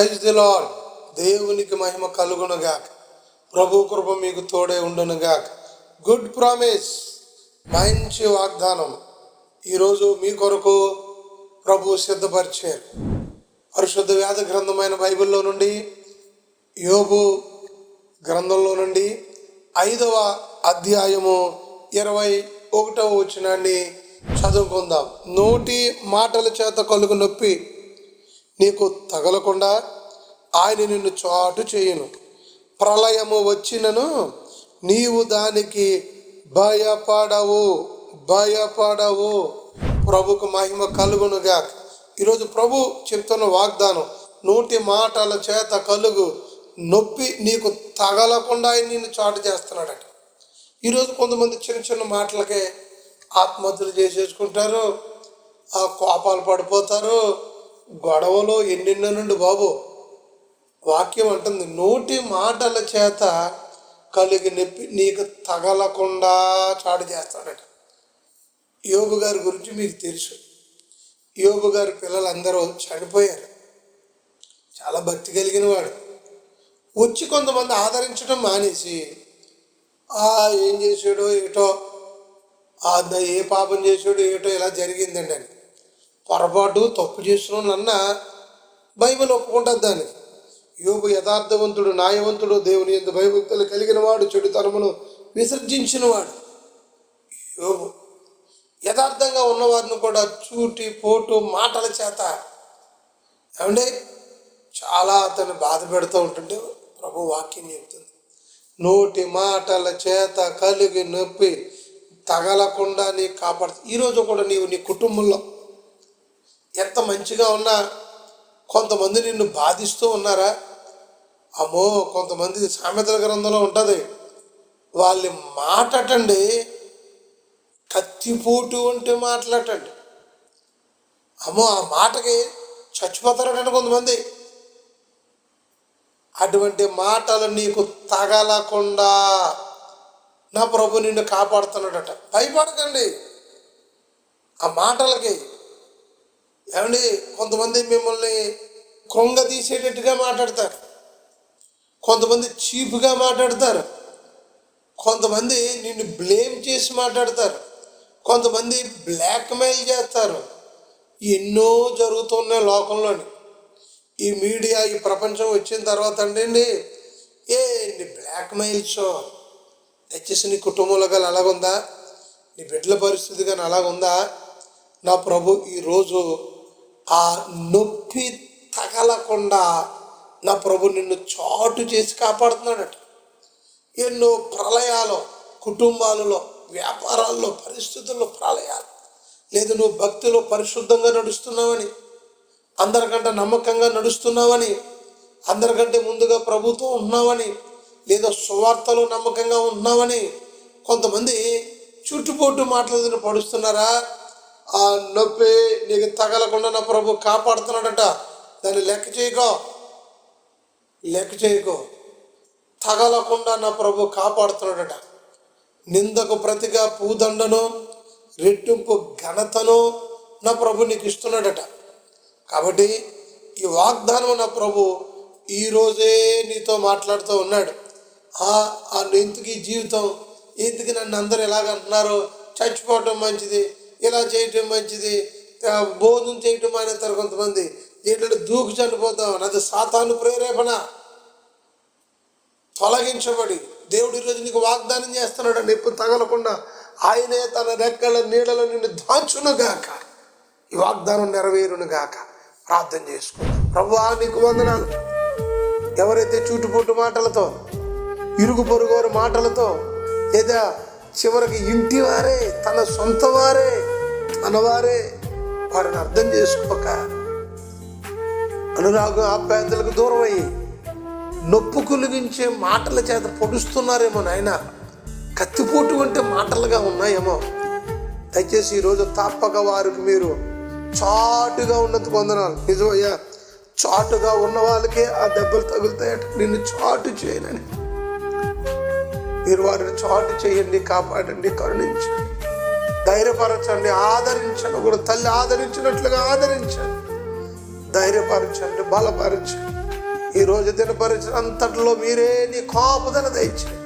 Praise the lord దేవునికి మహిమ కలుగునుగాక. ప్రభు కృప మీకు తోడే ఉండునుగాక. గుడ్ ప్రామిస్ మంచి వాగ్దానం. ఈరోజు మీ కొరకు ప్రభు సిద్ధపరిచారు. పరిశుద్ధ వ్యాధ గ్రంథమైన బైబిల్లో నుండి యోగు గ్రంథంలో నుండి ఐదవ అధ్యాయము ఇరవై ఒకటవ వచ్చినాన్ని చదువుకుందాం. నోటి మాటల చేత కలుగు నొప్పి. నీకు తగలకుండా ఆయన నిన్ను చాటు చేయను. ప్రళయము వచ్చినను నీవు దానికి భయపడవు భయపడవు. ప్రభుకు మహిమ కలుగునుగా ఈరోజు ప్రభు చెప్తున్న వాగ్దానం నోటి మాటల చేత కలుగు. నొప్పి నీకు తగలకుండా ఆయన నిన్ను చాటు చేస్తున్నాడట. ఈరోజు కొంతమంది చిన్న చిన్న మాటలకే ఆత్మహత్యలు చేసేసుకుంటారు ఆ కోపాలు పడిపోతారు గొడవలో ఎన్నెన్నో నుండి బాబు వాక్యం అంటుంది నోటి మాటల చేత కలిగి నొప్పి నీకు తగలకుండా చాటు చేస్తాడట. యోగు గారి గురించి మీకు తెలుసు. యోగు గారి పిల్లలందరూ చనిపోయారు. చాలా భక్తి కలిగిన వాడు. వచ్చి కొంతమంది ఆదరించడం మానేసి ఆ ఏం చేసాడో ఏటో ఆ ద- ఏ పాపం చేసాడో ఏటో ఇలా జరిగిందండి. అని పొరపాటు తప్పు చేసిన బైబిల్ ఒప్పుకుంటుంది దానికి యోగు యథార్థవంతుడు న్యాయవంతుడు దేవుని ఎందు భయభక్తులు కలిగిన వాడు చెడుతనమును విసర్జించినవాడు యోగు యథార్థంగా ఉన్నవారిని కూడా చూటి పోటు మాటల చేత ఏమంటే చాలా అతను బాధ పెడుతూ ఉంటుంటే ప్రభు వాక్యం చెప్తుంది. నోటి మాటల చేత కలిగి నొప్పి తగలకుండా నీ కాపాడు. ఈరోజు కూడా నీవు నీ కుటుంబంలో ఎంత మంచిగా ఉన్నా కొంతమంది నిన్ను బాధిస్తూ ఉన్నారా? అమ్మో కొంతమంది సామెతల గ్రంథంలో ఉంటుంది వాళ్ళని మాటటండి కత్తిపోటు అంటే మాట్లాడటండి అమ్మో ఆ మాటకి చచ్చిపోతారటండి కొంతమంది. అటువంటి మాటలు నీకు తగలకుండా నా ప్రభు నిన్ను కాపాడుతున్నాడట. భయపడకండి. ఆ మాటలకి ఏమండి కొంతమంది మిమ్మల్ని కొంగ తీసేటట్టుగా మాట్లాడతారు. కొంతమంది చీప్గా మాట్లాడతారు. కొంతమంది నిన్ను బ్లేమ్ చేసి మాట్లాడతారు. కొంతమంది బ్లాక్మెయిల్ చేస్తారు. ఎన్నో జరుగుతున్నాయి లోకంలోని. ఈ మీడియా ఈ ప్రపంచం వచ్చిన తర్వాత అండి ఏ బ్లాక్మెయిల్స్ దయచేసి నీ కుటుంబంలో కానీ అలాగుందా? నీ బిడ్డల పరిస్థితి కానీ అలాగుందా? నా ప్రభు ఈరోజు ఆ నొప్పి తగలకుండా నా ప్రభు నిన్ను చాటు చేసి కాపాడుతున్నాడట. ఎన్నో ప్రళయాలు కుటుంబాలలో వ్యాపారాల్లో పరిస్థితుల్లో ప్రళయాలు. లేదు నువ్వు భక్తిలో పరిశుద్ధంగా నడుస్తున్నావని అందరికంటే నమ్మకంగా నడుస్తున్నావని అందరికంటే ముందుగా ప్రభుత్వం ఉన్నావని లేదా సువార్తలో నమ్మకంగా ఉన్నావని కొంతమంది చుట్టుపోటు మాటలు పడుస్తున్నారా? ఆ నొప్పి నీకు తగలకుండా నా ప్రభు కాపాడుతున్నాడట. దాన్ని లెక్క చేయకో. లెక్క చేయకో. తగలకుండా నా ప్రభు కాపాడుతున్నాడట. నిందకు ప్రతిగా పూదండను రెట్టింపు ఘనతను నా ప్రభు నీకు ఇస్తున్నాడట. కాబట్టి ఈ వాగ్దానం నా ప్రభు ఈరోజే నీతో మాట్లాడుతూ ఉన్నాడు. ఆ ఆ ఎందుకు ఈ జీవితం ఎందుకు నన్ను అందరూ ఎలాగ అంటున్నారు చచ్చిపోవటం మంచిది. ఇలా చేయటం మంచిది. ఆ, భోజనం చేయటం మానేస్తారు కొంతమంది. ఏంటంటే దూకు చనిపోతాం. అది సాతాను ప్రేరేపణ. తొలగించబడి. దేవుడు ఈరోజు నీకు వాగ్దానం చేస్తున్నాడు. నొప్పి తగలకుండా ఆయనే తన రెక్కల నీడలో నిన్ను దాచునుగాక ఈ వాగ్దానం నెరవేరునుగాక ప్రార్థన చేసుకుందాం ప్రభువా నీకు వందనాలు. ఎవరైతే చుట్టుపుట్టు మాటలతో ఇరుగు పొరుగు మాటలతో లేదా చివరికి ఇంటి వారే తన సొంత వారే అనవారే వారిని అర్థం చేసుకోక అనురాగం ఆప్యాయతలకు దూరం అయ్యి నొప్పు కలిగించే మాటల చేత పొడుస్తున్నారేమో నాయన. కత్తిపోటు వంటి మాటలుగా ఉన్నాయేమో. దయచేసి ఈరోజు తప్పక వారికి మీరు చాటుగా ఉన్నది వందనాలు. నిజమయ్యా చాటుగా ఉన్న వాళ్ళకే ఆ దెబ్బలు తగులుతాయట. నిన్ను చాటు చేయనని. మీరు వారిని చాటు చేయండి కాపాడండి కరుణించండి. ధైర్యపరచండి ఆదరించండి. కూడా తల్లి ఆదరించినట్లుగా ఆదరించండి. ధైర్యపరచండి బలపరచండి. ఈరోజు దినపరిచిన అంతట్లో మీరే నీ కాపుదల దయచండి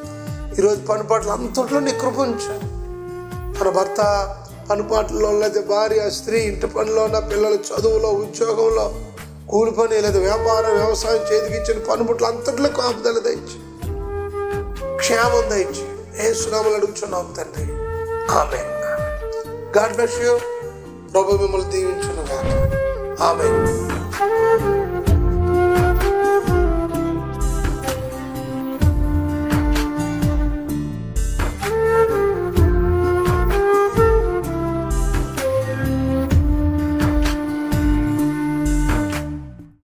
ఈరోజు పనిపాట్లు అంతట్లో నీ కృపించండి మన భర్త పనిపాట్లలో లేదా భార్య స్త్రీ ఇంటి పనిలో ఉన్న పిల్లల చదువులో ఉద్యోగంలో కూలి పని లేదా వ్యాపారం వ్యవసాయం చేతికిచ్చిన పనిముట్లు అంతట్లో కాపుదల దయచి క్షేమం దయచి ఏ సునామలు అడుగుచున్నాం తండ్రి. ఆమె God bless you. Robert Vimal Devi Chunagat. Amen.